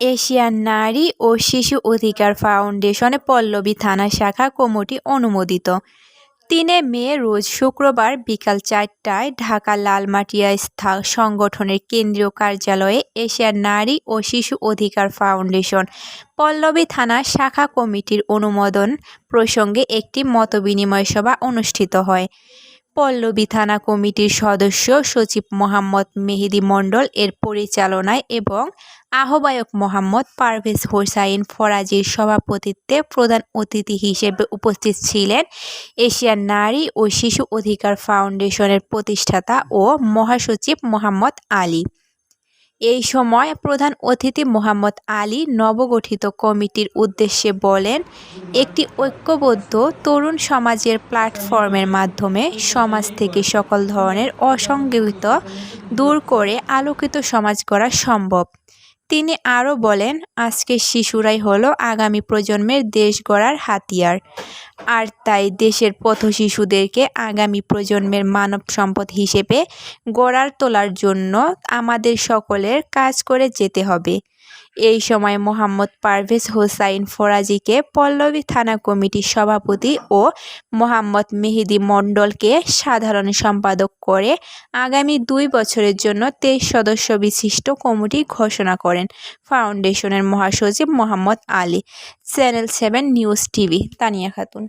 Asian নারী ও শিশু অধিকার ফাউন্ডেশনে পল্লবী থানা শাখা কমিটি অনুমোদিত। তিনে মে রোজ শুক্রবার বিকাল চারটায় ঢাকা লালমাটিয়া স্থা সংগঠনের কেন্দ্রীয় কার্যালয়ে এশিয়ার নারী ও শিশু অধিকার ফাউন্ডেশন পল্লবী থানা শাখা কমিটির অনুমোদন প্রসঙ্গে একটি মতবিনিময় সভা অনুষ্ঠিত হয়। পল্লবী থানা কমিটির সদস্য সচিব মোহাম্মদ মেহেদি মণ্ডল, এর পরিচালনায় এবং আহ্বায়ক মোহাম্মদ পারভেজ হোসাইন ফরাজির সভাপতিত্বে প্রধান অতিথি হিসেবে উপস্থিত ছিলেন এশিয়ান নারী ও শিশু অধিকার ফাউন্ডেশনের প্রতিষ্ঠাতা ও মহাসচিব মোহাম্মদ আলী। এই সময় প্রধান অতিথি মোহাম্মদ আলী নবগঠিত কমিটির উদ্দেশ্যে বলেন, একটি ঐক্যবদ্ধ তরুণ সমাজের প্ল্যাটফর্মের মাধ্যমে সমাজ থেকে সকল ধরনের অসংগঠিত দূর করে আলোকিত সমাজ করা সম্ভব। তিনি আরও বলেন আজকের শিশুরাই হলো আগামী প্রজন্মের দেশ গড়ার হাতিয়ার। আর তাই দেশের পথ শিশুদেরকে আগামী প্রজন্মের মানব সম্পদ হিসেবে গড়ার তোলার জন্য আমাদের সকলের কাজ করে যেতে হবে। এই সময় মোহাম্মদ পারভেজ হোসাইন ফরাজিকে পল্লবী থানা কমিটির সভাপতি ও মোহাম্মদ মেহেদি মণ্ডলকে সাধারণ সম্পাদক করে আগামী দুই বছরের জন্য তেইশ সদস্য বিশিষ্ট কমিটি ঘোষণা করেন ফাউন্ডেশনের মহাসচিব Mohammad Ali, channel seven news TV, Tania Khatun.